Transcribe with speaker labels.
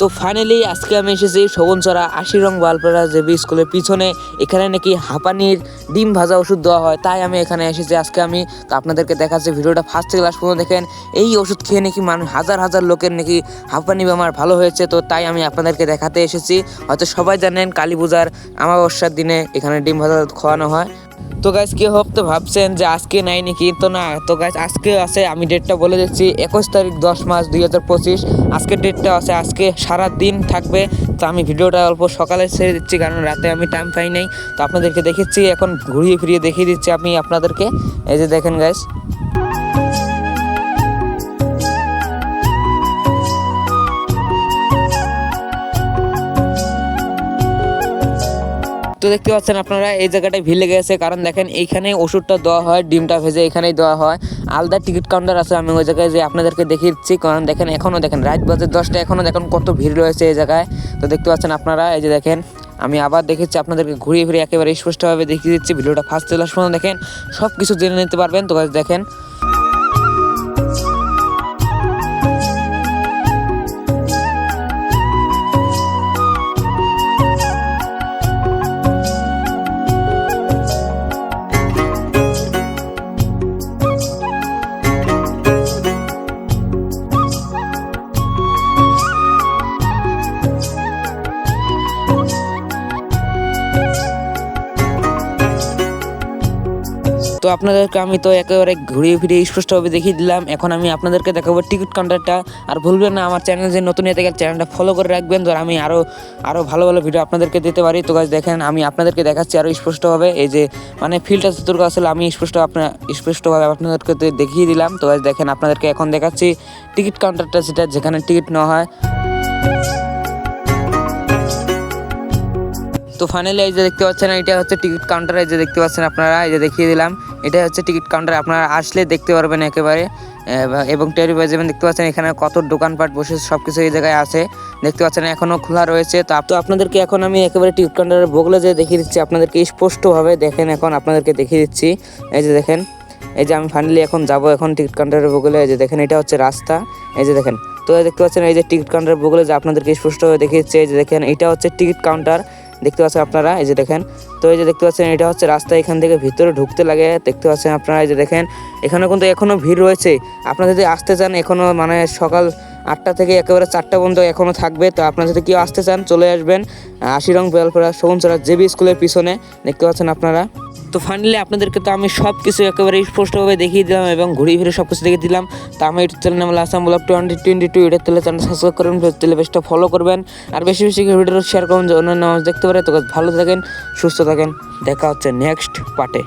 Speaker 1: তো ফাইনালি আজকে আমি এসেছি শোভনচরা আশি রং বালপাড়া জেবি স্কুলের পিছনে। এখানে নাকি হাঁপানির ডিম ভাজা ওষুধ দেওয়া হয়, তাই আমি এখানে এসেছি। আজকে আমি তো আপনাদেরকে দেখাচ্ছি ভিডিওটা ফার্স্ট থেকে লাস্ট পর্যন্ত দেখেন। এই ওষুধ খেয়ে নাকি মানুষ হাজার হাজার লোকের নাকি হাঁপানি বেমার ভালো হয়েছে, তো তাই আমি আপনাদেরকে দেখাতে এসেছি। হয়তো সবাই জানেন কালী পূজার আমাবস্যার দিনে এখানে ডিম ভাজা খাওয়ানো হয়। তো গাছ কি হোক তো ভাবছেন যে আজকে নাই নাকি? তো না, তো গাছ আজকে আছে, আমি ডেটটা বলে দিচ্ছি, একুশ তারিখ দশ মাস দুই হাজার পঁচিশ। আজকে ডেটটা আছে, আজকে সারা দিন থাকবে। তো আমি ভিডিওটা অল্প সকালে ছেড়ে দিচ্ছি, কারণ রাতে আমি টাইম পাই নাই। তো আপনাদেরকে দেখেছি, এখন ঘুরিয়ে ফিরিয়ে দেখিয়ে দিচ্ছি আমি আপনাদেরকে। এই যে দেখেন গাছ দেখতে পাচ্ছেন আপনারা, এই জায়গাটায় ভিড় লেগে গেছে কারণ দেখেন এইখানে ওষুধটা দেওয়া হয়, ডিমটা ভেজে এখানেই দেওয়া হয়। আলাদা টিকিট কাউন্টার আছে, আমি ওই জায়গায় যে আপনাদেরকে দেখিয়ে দিচ্ছি কারণ দেখেন, এখনও দেখেন, রাত বাজে দশটা, এখনও দেখেন কত ভিড় রয়েছে এই জায়গায়। তো দেখতে পাচ্ছেন আপনারা, এই যে দেখেন, আমি আবার দেখেছি আপনাদেরকে ঘুরিয়ে ফিরে একেবারে স্পষ্টভাবে দেখিয়ে দিচ্ছি। ভিডিওটা ফার্স্ট লাস্ট পর্যন্ত দেখেন সব কিছু জেনে নিতে পারবেন। তো দেখেন তো আপনাদেরকে আমি তো একেবারে ঘুরিয়ে ফিরিয়ে স্পষ্টভাবে দেখিয়ে দিলাম। এখন আমি আপনাদেরকে দেখাবো টিকিট কাউন্টারটা। আর ভুলবেন না, আমার চ্যানেল যে নতুন, এতে গেলে চ্যানেলটা ফলো করে রাখবেন। ধর আমি আরও আরও ভালো ভালো ভিডিও আপনাদেরকে দিতে পারি। তো গাছ দেখেন, আমি আপনাদেরকে দেখাচ্ছি আরও স্পষ্টভাবে। এই যে মানে ফিল্ডটা যতটুকু আসলে আমি স্পষ্ট আপনার স্পষ্টভাবে আপনাদেরকে দেখিয়ে দিলাম। তো গাছ দেখেন, আপনাদেরকে এখন দেখাচ্ছি টিকিট কাউন্টারটা সেটা যেখানে টিকিট নেওয়া হয়। তো ফাইনালি এই যে দেখতে পাচ্ছেন, এটা হচ্ছে টিকিট কাউন্টার। এই যে দেখতে পাচ্ছেন আপনারা, এই যে দেখিয়ে দিলাম। এটা হচ্ছে টিকিট কাউন্টার, আপনারা আসলে দেখতে পারবেন একেবারে। এবং টেরি যাবেন দেখতে পাচ্ছেন এখানে কত দোকানপাট বসে সব কিছু এই জায়গায় আছে। দেখতে পাচ্ছেন এখনও খোলা রয়েছে। তো তো আপনাদেরকে এখন আমি একেবারে টিকিট কাউন্টারের বগলে যে দেখিয়ে দিচ্ছি। আপনাদেরকে স্পষ্টভাবে দেখেন এখন, আপনাদেরকে দেখিয়ে দিচ্ছি। এই যে দেখেন, এই যে আমি ফাইনালি এখন যাব এখন টিকিট কাউন্টারের বগলে এই যে দেখেন, এটা হচ্ছে রাস্তা। এই যে দেখেন, তো দেখতে পাচ্ছেন এই যে টিকিট কাউন্টারের বগলে যে আপনাদেরকে স্পষ্টভাবে দেখিয়ে দিচ্ছে। এই যে দেখেন, এটা হচ্ছে টিকিট কাউন্টার। দেখতে পাচ্ছেন আপনারা, এই যে দেখেন। তো এই যে দেখতে পাচ্ছেন, এটা হচ্ছে রাস্তা এখান থেকে ভিতরে ঢুকতে লাগে। দেখতে পাচ্ছেন আপনারা, এই যে দেখেন, এখানে কিন্তু এখনও ভিড় রয়েছে। আপনারা যদি আসতে চান এখনও মানে সকাল আটটা থেকে একেবারে চারটা পর্যন্ত এখনও থাকবে। তো আপনারা যদি কেউ আসতে চান, চলে আসবেন আশিরং বেলপাড়া শোভনচড়া জেবি স্কুলের পিছনে। দেখতে পাচ্ছেন আপনারা। তো ফাইনালি আপনাদেরকে তো আমি সব কিছু একেবারে স্পষ্টভাবে দেখিয়ে দিলাম এবং ঘুরে ফিরে সব কিছু দেখিয়ে দিলাম। তো আমার ইউটিউব চ্যানেল নাম Assam blog twenty twenty two YouTube channel channel subscribe করবেন তাহলে বেশটা ফলো করবেন। আর বেশি বেশি ভিডিও শেয়ার করবেন, যে অন্যান্য দেখতে পারে। তো ভালো থাকেন, সুস্থ থাকেন। দেখা হচ্ছে নেক্সট পার্টে